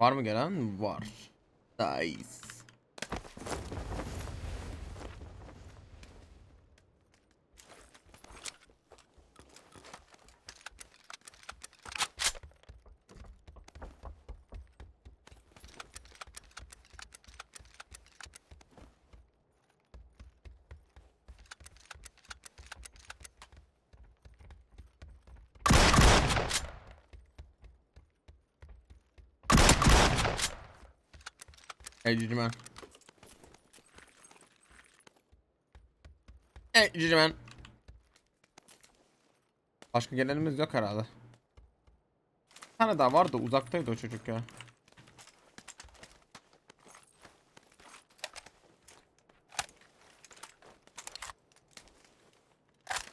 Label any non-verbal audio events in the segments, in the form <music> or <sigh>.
Var mı gelen? Var. Nice. Hey cücümen. Başka gelenimiz yok herhalde. Bir tane daha vardı uzaktaydı o çocuk ya.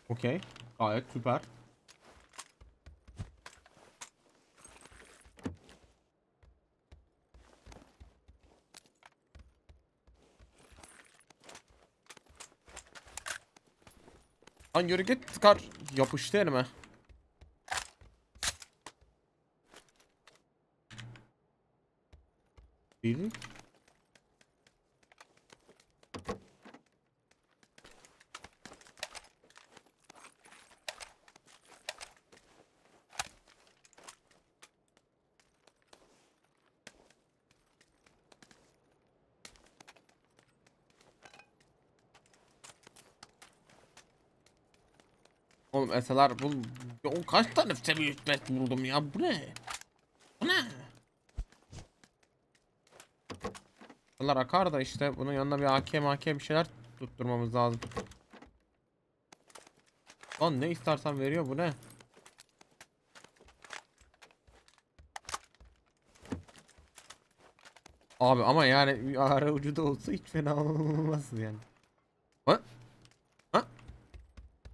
Okey. Gayet süper. Lan yürü git tıkar. Yapıştı elime. Değil. Oğlum eseler bu ya o kaç tane seviye hükmet vurdum ya bu ne? Bu ne? Eseler akar da işte bunun yanına bir AK AK bir şeyler tutturmamız lazım. Lan ne istersen veriyor bu ne? Abi ama yani ara ucu da olsa hiç fena <laughs> olmaz yani. Ha? Ha?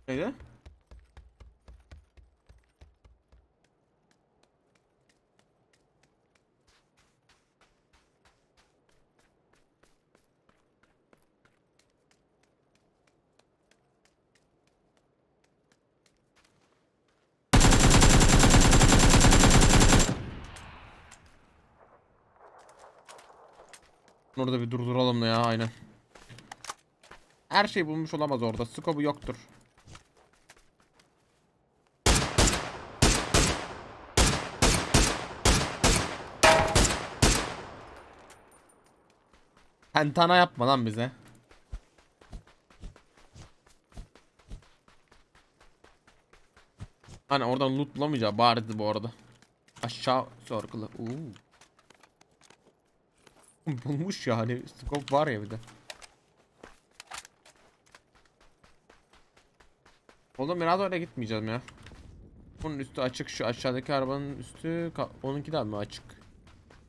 Neydi? Orada bir durduralım da ya aynen. Her şey bulmuş olamaz orada. Skobu yoktur. Pentana yapma lan bize. Hani oradan loot bulamayacağı bariz bu arada. Aşağı sorgula. Uuu. <laughs> Bulmuş yani. Scope var ya bir de. Oğlum biraz öyle gitmeyeceğim ya. Bunun üstü açık şu aşağıdaki arabanın üstü onunki de mi açık?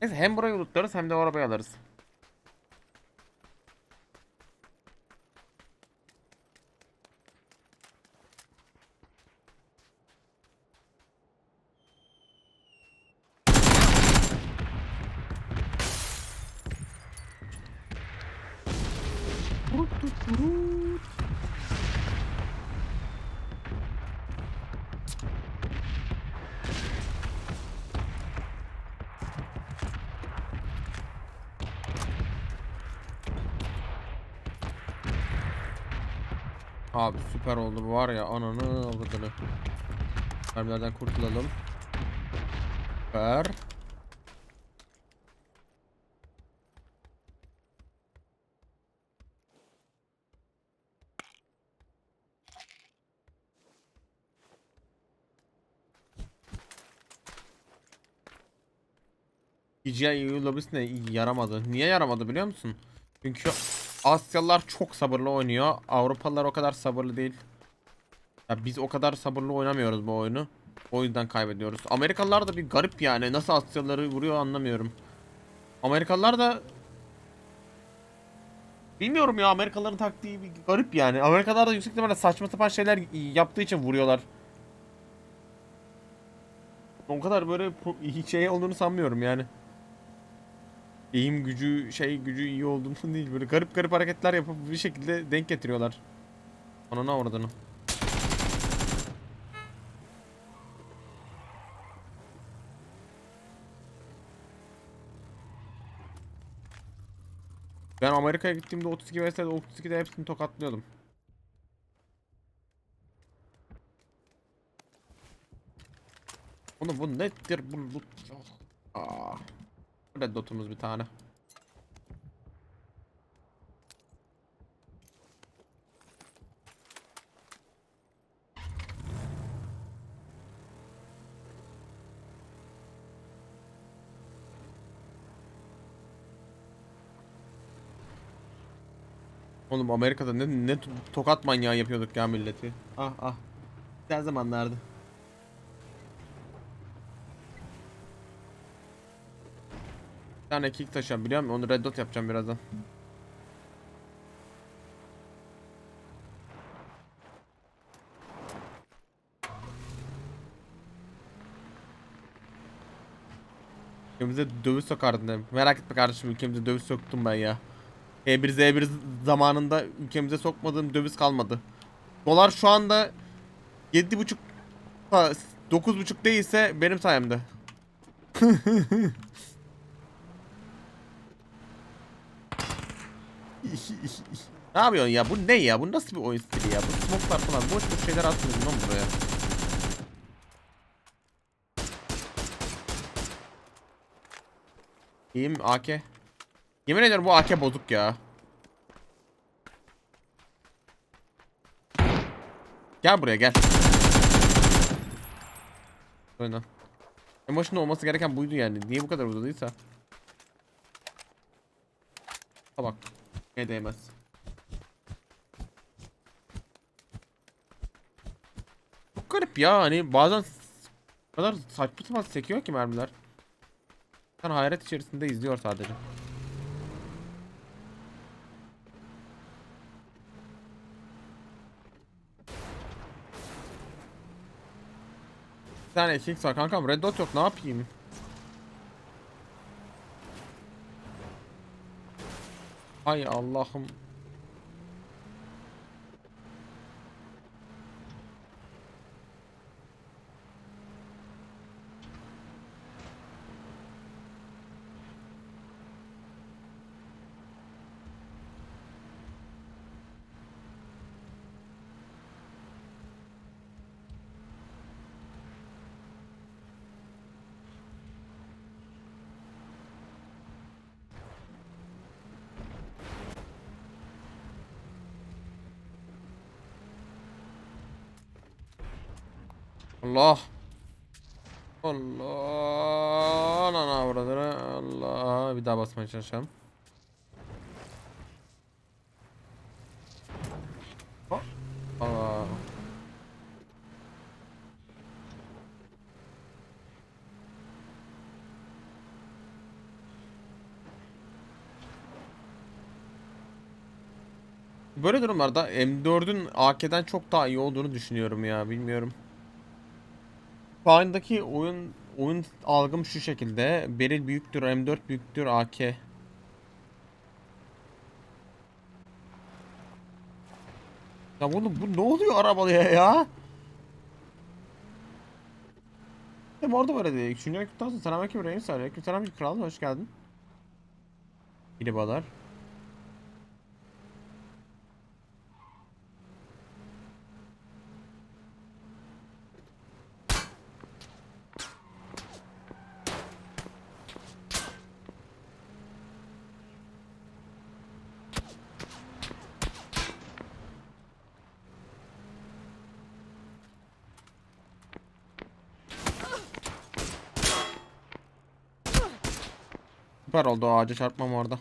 Neyse hem burayı lootlarız hem de arabayı alırız. Abi süper oldu bu var ya ananı avradını. Mermilerden kurtulalım. Süper. DJI lobisine yaramadı. Niye yaramadı biliyor musun? Çünkü Asyalılar çok sabırlı oynuyor. Avrupalılar o kadar sabırlı değil. Ya biz o kadar sabırlı oynamıyoruz bu oyunu. O yüzden kaybediyoruz. Amerikalılar da bir garip yani. Nasıl Asyalıları vuruyor anlamıyorum. Amerikalılar da Bilmiyorum ya Amerikalıların taktiği bir garip yani. Amerikalılar da yüksek ihtimalle saçma sapan şeyler yaptığı için vuruyorlar. O kadar böyle şey olduğunu sanmıyorum yani. Eğim gücü şey gücü iyi olduğunu <laughs> değil böyle garip garip hareketler yapıp bir şekilde denk getiriyorlar. Ona ne uğradığını. Ben Amerika'ya gittiğimde 32 vs 32'de hepsini tokatlıyordum. Oğlum bu nedir bu loot? Aa. Red dotumuz bir tane. Oğlum Amerika'da ne, ne to- tokat manyağı yapıyorduk ya milleti. Ah ah. Güzel zamanlardı. Tane kick taşıyorum biliyor musun? Onu red dot yapacağım birazdan. Ülkemize döviz sokardın dedim. Merak etme kardeşim ülkemize döviz soktum ben ya. E1 Z1 zamanında ülkemize sokmadığım döviz kalmadı. Dolar şu anda 7.5 ha, 9.5 değilse benim sayemde. <laughs> ne yapıyorsun ya? Bu ne ya? Bu nasıl bir oyun stili ya? Bu smoke'lar falan boş boş şeyler atıyorsun lan buraya. İyiyim AK. Yemin ederim bu AK bozuk ya. Gel buraya gel. Oyna. En başında olması gereken buydu yani. Niye bu kadar uzadıysa. Ha bak. Ne değmez. Çok garip ya hani bazen o kadar saçma sapan sekiyor ki mermiler. Sen hayret içerisinde izliyor sadece. Bir tane ekik var kankam red dot yok ne yapayım? Hay Allah'ım. Allah. Allah. Lan avradını. Allah. Bir daha basmaya çalışalım. Böyle durumlarda M4'ün AK'den çok daha iyi olduğunu düşünüyorum ya bilmiyorum. Şu andaki oyun oyun algım şu şekilde. Beril büyüktür, M4 büyüktür, AK. Ya oğlum bu ne oluyor arabalıya ya? Hem orada böyle değil. Üçüncü kutlu olsun. Selamünaleyküm Reis. Aleyküm selam kral. Hoş geldin. İyi oldu o ağaca çarpmam orada.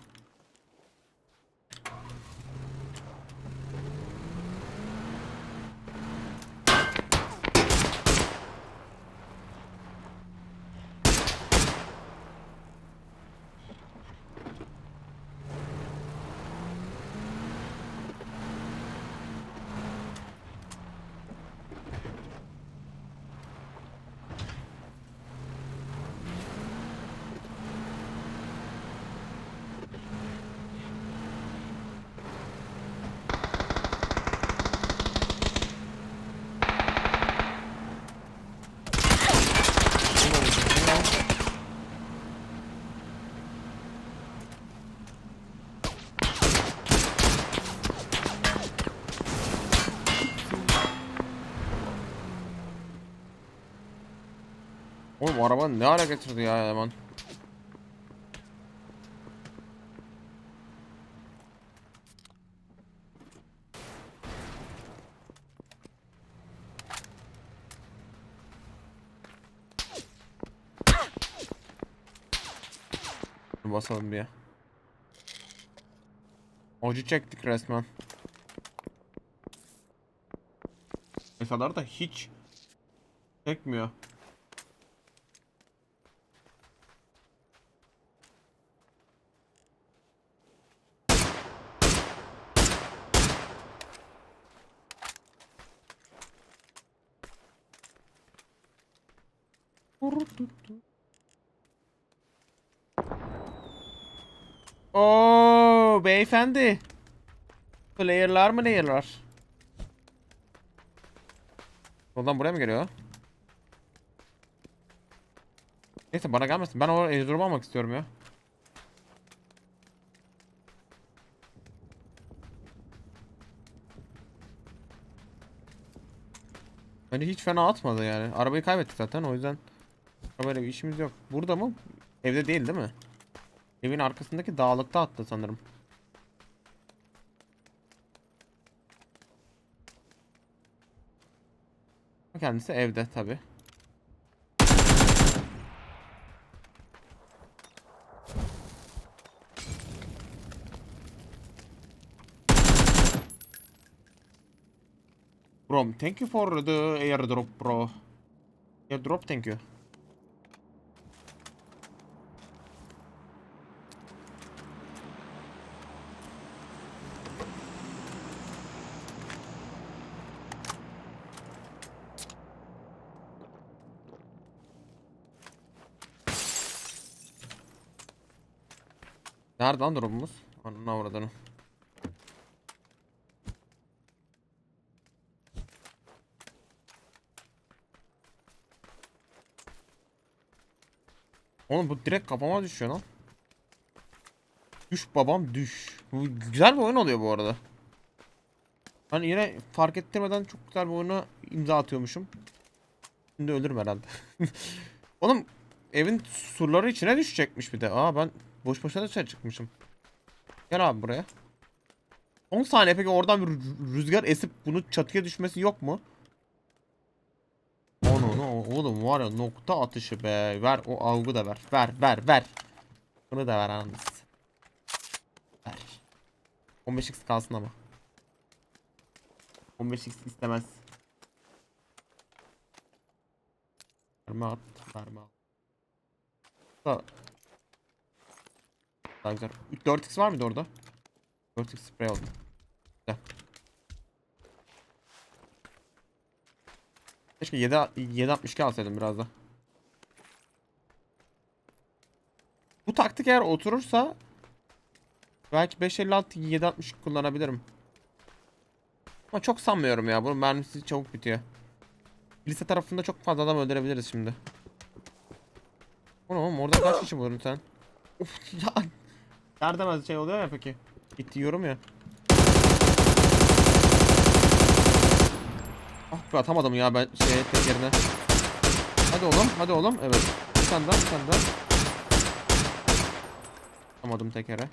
Araba ne hale getirdi ya. Dur Basalım bir ya. Acı çektik resmen. Mesela da hiç çekmiyor. Oo beyefendi. Player'lar mı layer'lar? Oradan buraya mı geliyor? Neyse bana gelmesin. Ben o airdrop almak istiyorum ya. Bence hiç fena atmadı yani. Arabayı kaybettik zaten o yüzden. Böyle bir işimiz yok. Burada mı? Evde değil değil mi? Evin arkasındaki dağlıkta attı sanırım. Kendisi evde tabi. Bro, thank you for the airdrop, bro. Airdrop, thank you. Nerede lan drop'umuz? Anına avradını. Oğlum bu direkt kafama düşüyor lan. Düş babam düş. Bu güzel bir oyun oluyor bu arada. Ben yine fark ettirmeden çok güzel bir oyuna imza atıyormuşum. Şimdi ölürüm herhalde. <laughs> Oğlum evin surları içine düşecekmiş bir de. Aa ben boş boşuna dışarı çıkmışım. Gel abi buraya. 10 saniye peki oradan bir rü- rüzgar esip bunu çatıya düşmesi yok mu? Onu no, oğlum var ya nokta atışı be. Ver o algı da ver. Ver ver ver. Bunu da ver anladınız. Ver. 15x kalsın ama. 15x istemez. Verme at. Verme at. Da. Daha güzel. 4x var mıydı orada? 4x spray aldım. Güzel. Keşke 7 762 alsaydım biraz da. Bu taktik eğer oturursa belki 556 760 kullanabilirim. Ama çok sanmıyorum ya. Bunun mermisi çabuk bitiyor. Lise tarafında çok fazla adam öldürebiliriz şimdi. Oğlum orada kaç kişi vurdun sen? Of ya. Nerede şey oluyor ya peki? Gitti yorum ya. Ah be atamadım ya ben şeye tekerine. Hadi oğlum hadi oğlum evet. Bir tane daha bir tane daha. Atamadım tekere.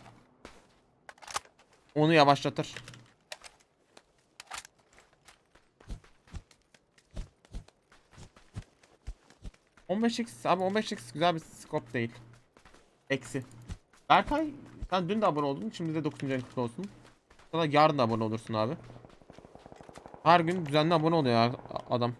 Onu yavaşlatır. ...15x abi 15x güzel bir scope değil. Eksi. Berkay sen dün de abone oldun şimdi de 9. ayın kutlu olsun. Sana yarın da abone olursun abi. Her gün düzenli abone oluyor adam.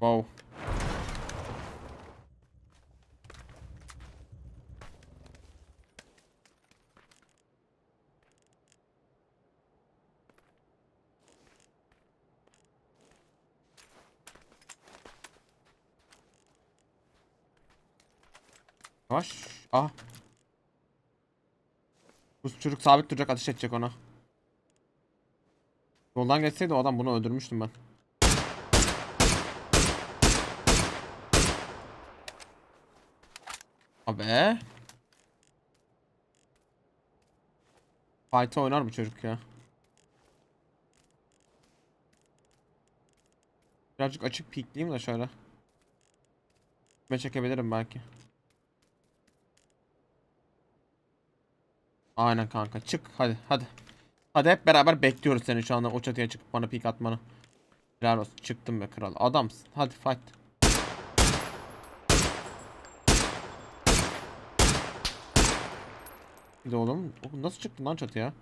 Wow. Yavaş. Ah. Bu çocuk sabit duracak ateş edecek ona. Yoldan geçseydi o adam bunu öldürmüştüm ben. Abi. Fight'ı oynar bu çocuk ya. Birazcık açık pikleyeyim de şöyle. Ve çekebilirim belki. Aynen kanka çık hadi hadi. Hadi hep beraber bekliyoruz seni şu anda o çatıya çıkıp bana pik atmanı. Helal olsun çıktım be kral adamsın hadi fight. Bir de oğlum nasıl çıktın lan çatıya?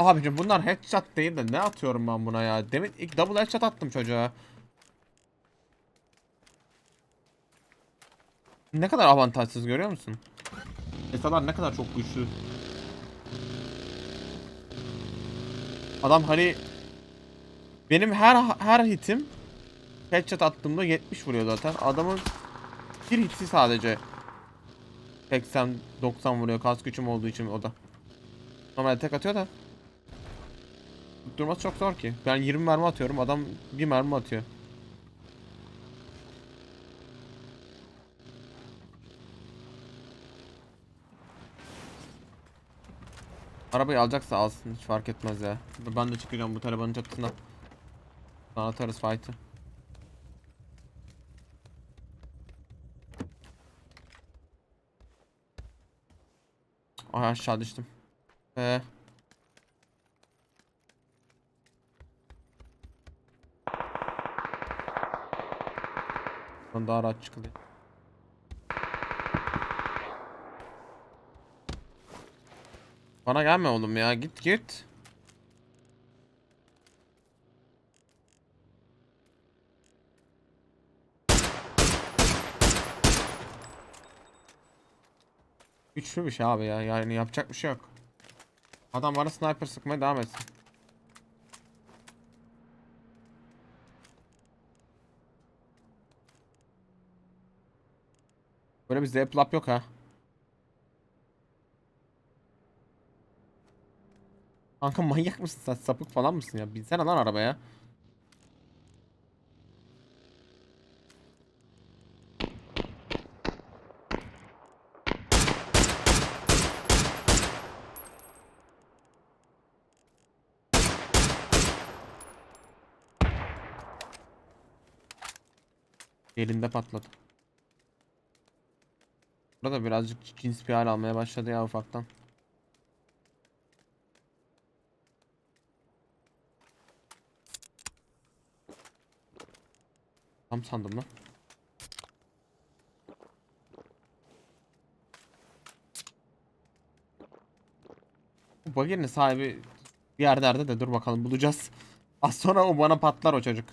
Abicim bunlar headshot değil de ne atıyorum ben buna ya? Demin ilk double headshot attım çocuğa. Ne kadar avantajsız görüyor musun? Esalar ne kadar çok güçlü. Adam hani benim her her hitim headshot attığımda 70 vuruyor zaten. Adamın bir hitsi sadece 80 90 vuruyor kas gücüm olduğu için o da. Normalde tek atıyor da Durması çok zor ki. Ben 20 mermi atıyorum. Adam bir mermi atıyor. Arabayı alacaksa alsın. Hiç fark etmez ya. Ben de çıkacağım bu arabanın çatısına. Sonra atarız fight'ı. Ay aşağı düştüm. Ee, Buradan daha rahat çıkılıyor. Bana gelme oğlum ya. Git git. Güçlü bir şey abi ya. Yani yapacak bir şey yok. Adam bana sniper sıkmaya devam etsin. Böyle bir zep yok ha. Kanka manyak mısın sen sapık falan mısın ya? Binsene lan arabaya. Elinde patladı. Burada birazcık cins bir almaya başladı ya ufaktan. Tam sandım lan. Bu bagajın sahibi bir yerde de dur bakalım bulacağız. Az sonra o bana patlar o çocuk.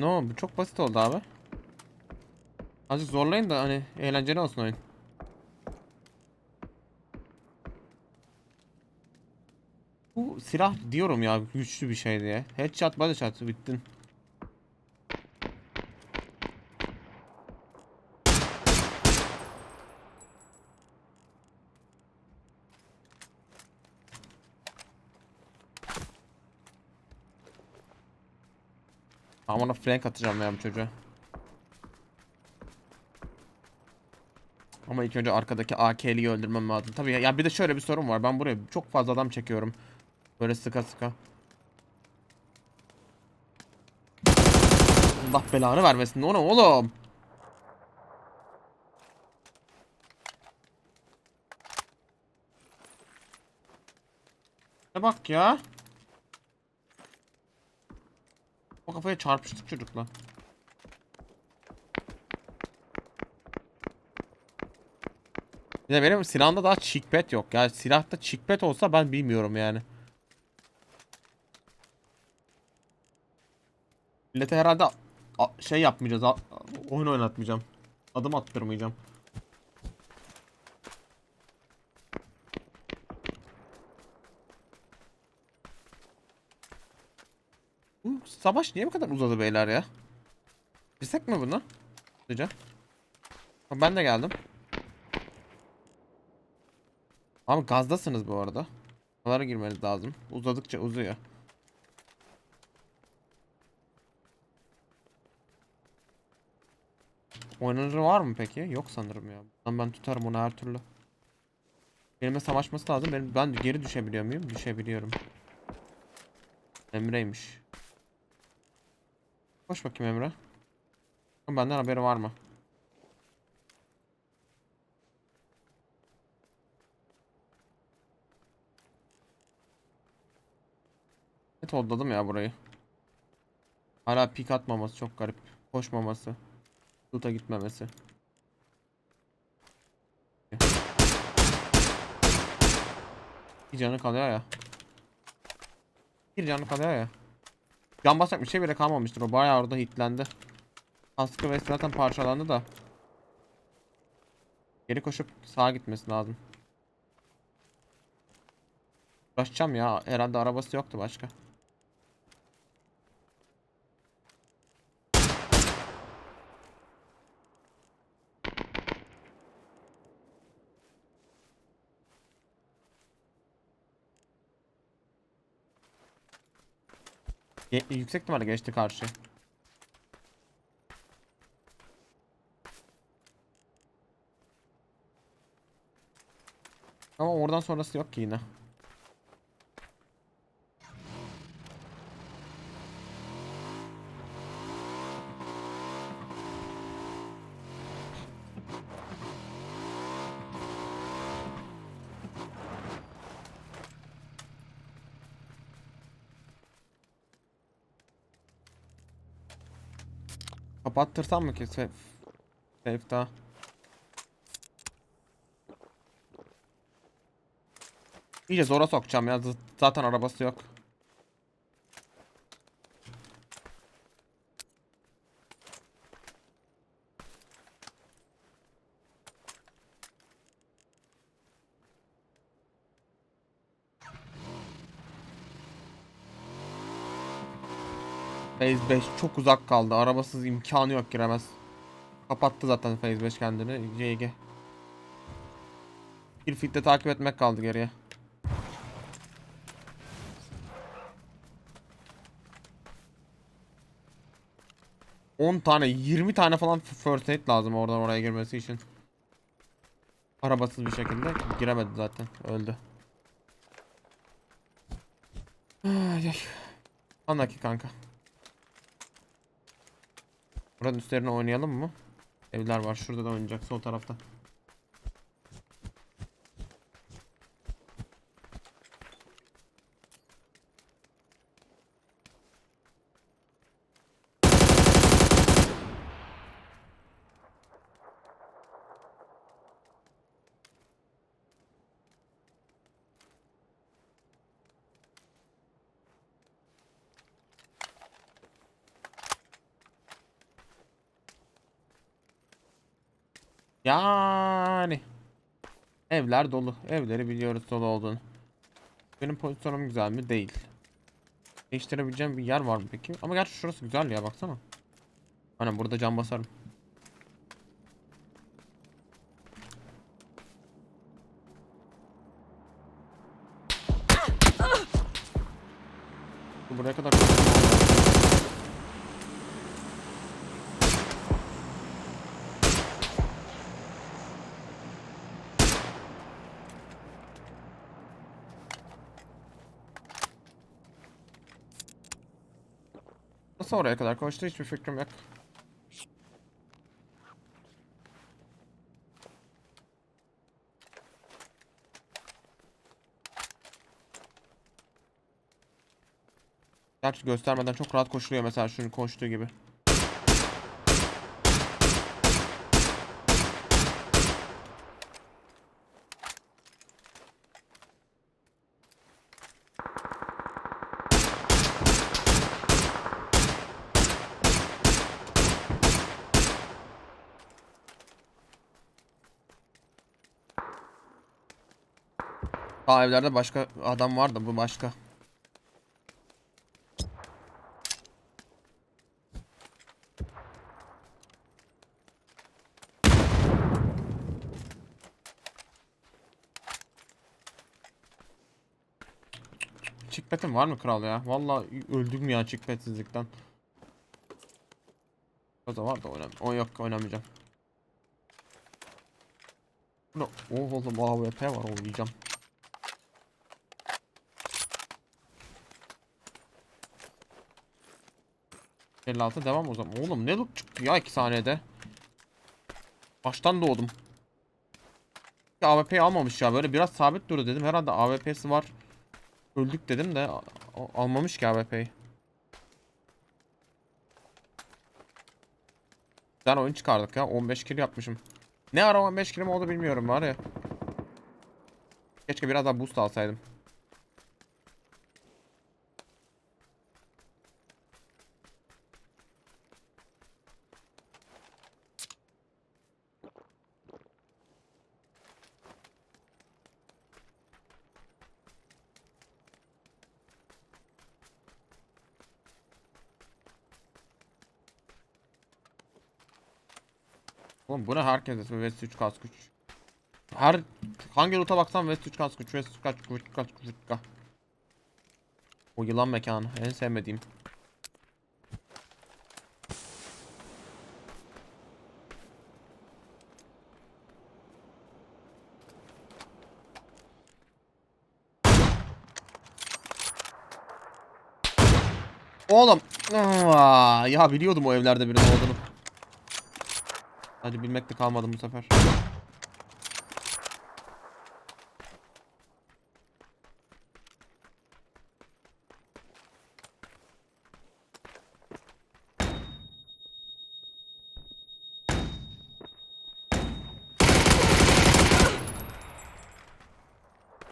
No bu çok basit oldu abi. Azıcık zorlayın da hani eğlenceli olsun oyun. Bu silah diyorum ya güçlü bir şey diye. Headshot body shot bittin. Ama ona flank atacağım ya bu çocuğa. Ama ilk önce arkadaki AK'liyi öldürmem lazım. Tabii ya, ya bir de şöyle bir sorun var. Ben buraya çok fazla adam çekiyorum. Böyle sıka sıka. Allah belanı vermesin. Ne oğlum? Ne bak ya. O kafaya çarpıştık çocukla. Bir de benim silahımda daha chickpad yok. Yani silahta chickpad olsa ben bilmiyorum yani. Millete herhalde şey yapmayacağız. oyun oynatmayacağım. Adım attırmayacağım. Bu savaş niye bu kadar uzadı beyler ya? Bilsek mi bunu? Ha, Ben de geldim. Abi gazdasınız bu arada. Onlara girmeniz lazım. Uzadıkça uzuyor. Oynanır var mı peki? Yok sanırım ya. Lan ben tutarım onu her türlü. Benimle savaşması lazım. Benim, ben geri düşebiliyor muyum? Düşebiliyorum. Emre'ymiş. Koş bakayım Emre. Benden haberi var mı? Evet olladım ya burayı. Hala pik atmaması çok garip. Koşmaması. Loot'a gitmemesi. Bir canı kalıyor ya. Bir canı kalıyor ya. Can basacak bir şey bile kalmamıştır. O bayağı orada hitlendi. Kaskı ve zaten parçalandı da. Geri koşup sağa gitmesi lazım. Uğraşacağım ya. Herhalde arabası yoktu başka. Ye- yüksek ihtimalle geçti karşı. Ama oradan sonrası yok ki yine. Kapattırsam mı ki safe? Safe daha. İyice zora sokacağım ya. Zaten arabası yok. Phase 5 çok uzak kaldı. Arabasız imkanı yok giremez. Kapattı zaten Phase 5 kendini. CG. Bir fitte takip etmek kaldı geriye. On tane 20 tane falan first aid lazım oradan oraya girmesi için. Arabasız bir şekilde giremedi zaten öldü. Ay ay. Anla ki kanka. Buranın üstlerine oynayalım mı? Evler var şurada da oynayacak sol tarafta. Yani evler dolu. Evleri biliyoruz dolu olduğunu. Benim pozisyonum güzel mi? Değil. Değiştirebileceğim bir yer var mı peki? Ama gerçi şurası güzel ya baksana. Hani burada cam basarım. Buraya kadar Nasıl oraya kadar koştu hiçbir fikrim yok. Gerçi göstermeden çok rahat koşuluyor mesela şunun koştuğu gibi. Daha evlerde başka adam var da bu başka. Chickpetin var mı kral ya? Vallahi öldüm ya chickpetsizlikten. O da var da oynam. O yok oynamayacağım. Ne? Oh oğlum AWP var oynayacağım. Altı devam o zaman. Oğlum ne loot çıktı ya 2 saniyede. Baştan doğdum. Ya AWP'yi almamış ya böyle biraz sabit durdu dedim. Herhalde AWP'si var. Öldük dedim de almamış ki AWP'yi. Güzel oyun çıkardık ya. 15 kill yapmışım. Ne ara 15 killim oldu bilmiyorum var ya. Keşke biraz daha boost alsaydım. Oğlum bu ne herkes West 3 kask 3. Her hangi loot'a baksan West 3 kask 3 West 3 kask 3 kask 3 kask. O yılan mekanı en sevmediğim. Oğlum. Ya biliyordum o evlerde birinin olduğunu. Hadi bilmekte kalmadım bu sefer.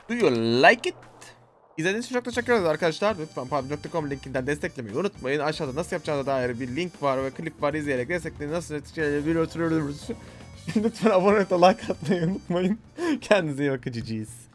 Do you like it? İzlediğiniz için çok teşekkür ederiz arkadaşlar. Lütfen pub.com linkinden desteklemeyi unutmayın. Aşağıda nasıl yapacağına dair bir link var ve klip var izleyerek destekleyin. Nasıl bir. <laughs> Lütfen abone ol, like atmayı unutmayın. <laughs> Kendinize iyi bakın. GG's.